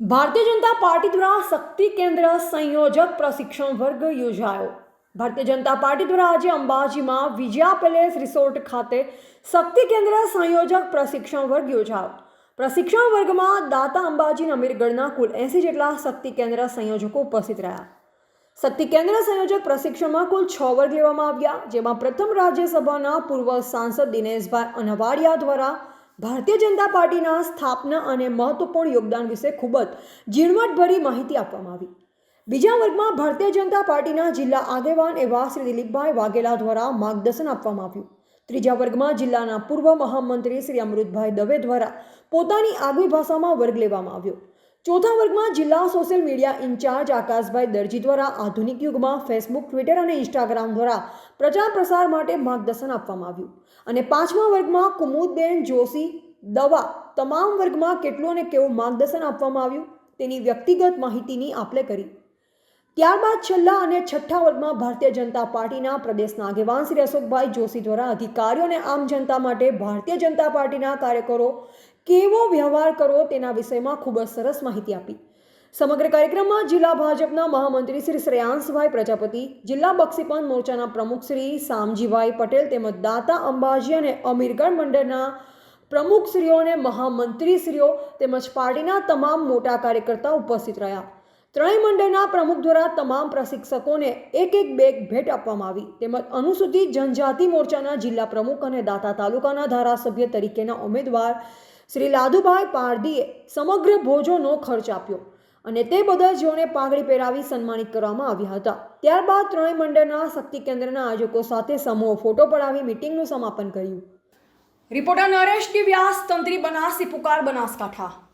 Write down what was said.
Bharatiya Janata party દ્વારા શક્તિ કેન્દ્ર સંયોજક પ્રશિક્ષણ વર્ગ યોજાયો. ભારતીય જનતા પાર્ટી દ્વારા આજે અંબાજીમાં વિજયા પેલેસ રિસોર્ટ ખાતે શક્તિ કેન્દ્ર સંયોજક પ્રશિક્ષણ વર્ગ યોજાયો. પ્રશિક્ષણ વર્ગમાં દાતા અંબાજી અમીરગઢના કુલ એંસી જેટલા શક્તિ કેન્દ્ર સંયોજકો ઉપસ્થિત રહ્યા. શક્તિ કેન્દ્ર સંયોજક પ્રશિક્ષણમાં કુલ છ વર્ગ લેવામાં આવ્યા, જેમાં પ્રથમ રાજ્યસભાના પૂર્વ સાંસદ દિનેશભાઈ અનવાડિયા દ્વારા ભારતીય જનતા પાર્ટીના સ્થાપના અને મહત્વપૂર્ણ યોગદાન વિશે ખૂબ જ ઝીણવટભરી માહિતી આપવામાં આવી. બીજા વર્ગમાં ભારતીય જનતા પાર્ટીના જિલ્લા આગેવાન એવા શ્રી દિલીપભાઈ વાઘેલા દ્વારા માર્ગદર્શન આપવામાં આવ્યું. ત્રીજા વર્ગમાં જિલ્લાના પૂર્વ મહામંત્રી શ્રી અમૃતભાઈ દવે દ્વારા પોતાની આગવી ભાષામાં વર્ગ લેવામાં આવ્યો. ચોથા વર્ગમાં જિલ્લા સોશિયલ મીડિયા ઇન્ચાર્જ આકાશભાઈ દરજી દ્વારા આધુનિક યુગમાં ફેસબુક, ટ્વિટર અને ઇન્સ્ટાગ્રામ દ્વારા પ્રચાર પ્રસાર માટે માર્ગદર્શન આપવામાં આવ્યું. અને પાંચમા વર્ગમાં કુમુદબેન જોશી દવા તમામ વર્ગમાં કેટલું અને કેવું માર્ગદર્શન આપવામાં આવ્યું તેની વ્યક્તિગત માહિતીની આપલે કરી. ત્યારબાદ છેલ્લા અને છઠ્ઠા વર્ગમાં ભારતીય જનતા પાર્ટીના પ્રદેશના આગેવાન શ્રી અશોકભાઈ જોશી દ્વારા અધિકારીઓ અને આમ જનતા માટે ભારતીય જનતા પાર્ટીના કાર્યકરો કેવો વ્યવહાર કરવો તેના વિષયમાં ખૂબ જ સરસ માહિતી આપી. સમગ્ર કાર્યક્રમમાં જિલ્લા ભાજપના મહામંત્રી શ્રી શ્રેયાંશભાઈ પ્રજાપતિ, જિલ્લા બક્ષીપંચ મોરચાના પ્રમુખ શ્રી સામજીભાઈ પટેલ તેમજ દાતા અંબાજી અને અમીરગઢ મંડળના પ્રમુખશ્રીઓ અને મહામંત્રીશ્રીઓ તેમજ પાર્ટીના તમામ મોટા કાર્યકર્તા ઉપસ્થિત રહ્યા. ત્રણેય મંડળના પ્રમુખ દ્વારા તમામ પ્રશિક્ષકોને એક એક બેગ ભેટ આપવામાં આવી. તેમજ અનુસૂચિત જનજાતિ મોરચાના જિલ્લા પ્રમુખ અને દાતા તાલુકાના ધારાસભ્ય તરીકેના ઉમેદવાર શ્રી લાદુભાઈ પારધીએ સમગ્ર ભોજોનો ખર્ચ આપ્યો અને તે બધા જેઓને પાઘડી પહેરાવી સન્માનિત કરવામાં આવ્યા હતા. ત્યારબાદ ત્રણેય મંડળના શક્તિ કેન્દ્રના આયોજકો સાથે સમૂહ ફોટો પડાવી મિટિંગનું સમાપન કર્યું. રિપોર્ટર નરેશ વ્યાસ તંત્રી બનાસી પુકાર બનાસકાંઠા.